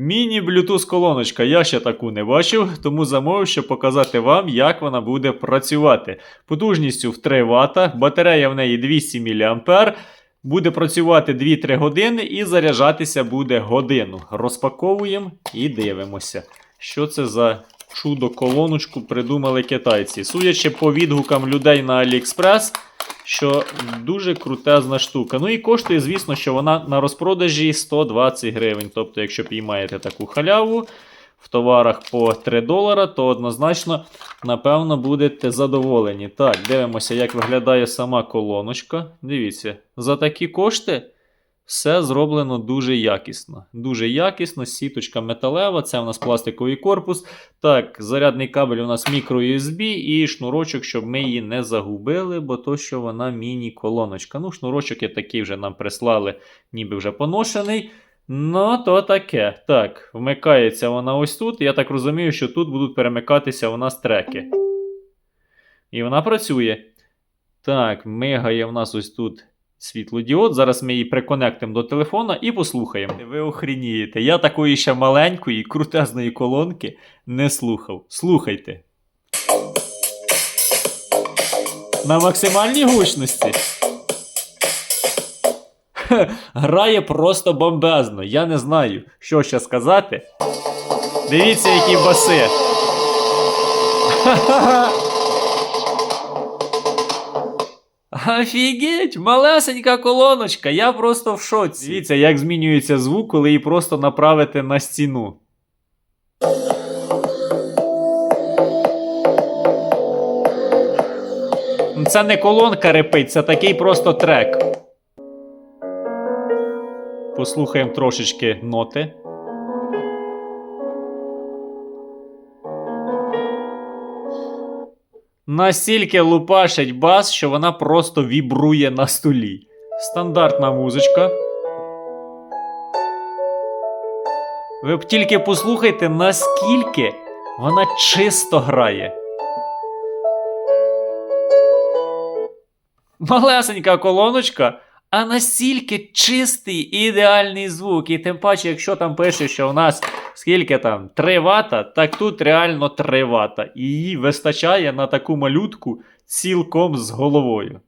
Міні-блютуз колоночка. Я ще таку не бачив, тому замовив, щоб показати вам, як вона буде працювати. Потужністю в 3 Вт, батарея в неї 200 мА. Буде працювати 2-3 години і заряджатися буде годину. Розпаковуємо і дивимося, що це за чудо-колоночку придумали китайці. Судячи по відгукам людей на AliExpress, що дуже крутезна штука. Ну і коштує, звісно, що вона на розпродажі 120 гривень. Тобто, якщо піймаєте таку халяву в товарах по 3 долара, то однозначно, напевно, будете задоволені. Так, дивимося, як виглядає сама колоночка. Дивіться, за такі кошти. Все зроблено дуже якісно. Дуже якісно, сіточка металева, це у нас пластиковий корпус. Так, зарядний кабель у нас мікро-USB і шнурочок, щоб ми її не загубили, бо то, що вона міні-колоночка. Ну, шнурочок є такий вже нам прислали, ніби вже поношений. Ну, то таке. Так, вмикається вона ось тут. Я так розумію, що тут будуть перемикатися у нас треки. І вона працює. Так, мигає в нас ось тут світлодіод. Зараз ми її приконектимо до телефона і послухаємо. Ви охренієте. Я такої ще маленької, крутезної колонки не слухав. Слухайте. На максимальній гучності. Грає просто бомбезно. Я не знаю, що ще сказати. Дивіться, які баси. Ха-ха-ха. Офігеть, малесенька колоночка, я просто в шоці. Дивіться, як змінюється звук, коли її просто направити на стіну. Ну, Це не колонка репить, це такий просто трек. Послухаємо трошечки ноти. Настільки лупашить бас, що вона просто вібрує на столі. Стандартна музичка. Ви б тільки послухайте, наскільки вона чисто грає. Малесенька колоночка, а настільки чистий ідеальний звук. І тим паче, якщо там пише, що в нас скільки там 3 вата, так тут реально 3 вата. І її вистачає на таку малютку цілком з головою.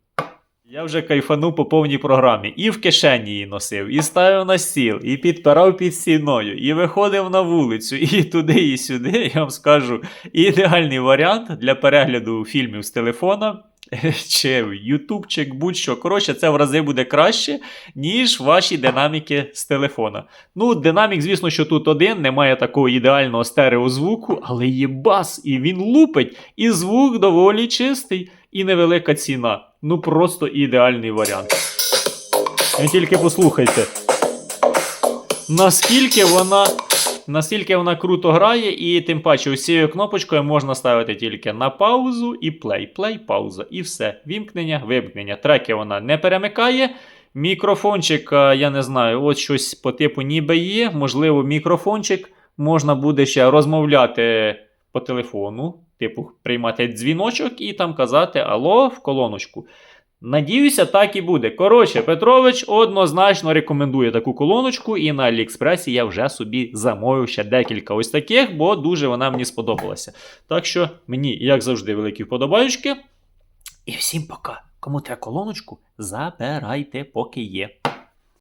Я вже кайфанув по повній програмі. І в кишені її носив, і ставив на стіл, і підпирав під стіною, і виходив на вулицю, і туди, і сюди. Я вам скажу, ідеальний варіант для перегляду фільмів з телефона. Чи ютубчик, будь-що. Коротше, це в рази буде краще, ніж ваші динаміки з телефона. Ну, динамік, звісно, що тут один, немає такого ідеального стереозвуку, але є бас, і він лупить, і звук доволі чистий, і невелика ціна. Ну, просто ідеальний варіант. Ви тільки послухайте. Наскільки вона. Наскільки вона круто грає, і тим паче ось цією кнопочкою можна ставити тільки на паузу і плей, плей, пауза. І все. Вімкнення, вимкнення. Треки вона не перемикає. Мікрофончик, я не знаю, от щось по типу ніби є. Можливо, мікрофончик можна буде ще розмовляти по телефону, типу, приймати дзвіночок і там казати Алло в колоночку. Надіюся, так і буде. Коротше, Петрович однозначно рекомендує таку колоночку, і на Аліекспресі я вже собі замовив ще декілька ось таких, бо дуже вона мені сподобалася. Так що мені, як завжди, великі вподобаючки. І всім пока. Кому треба колоночку, забирайте, поки є.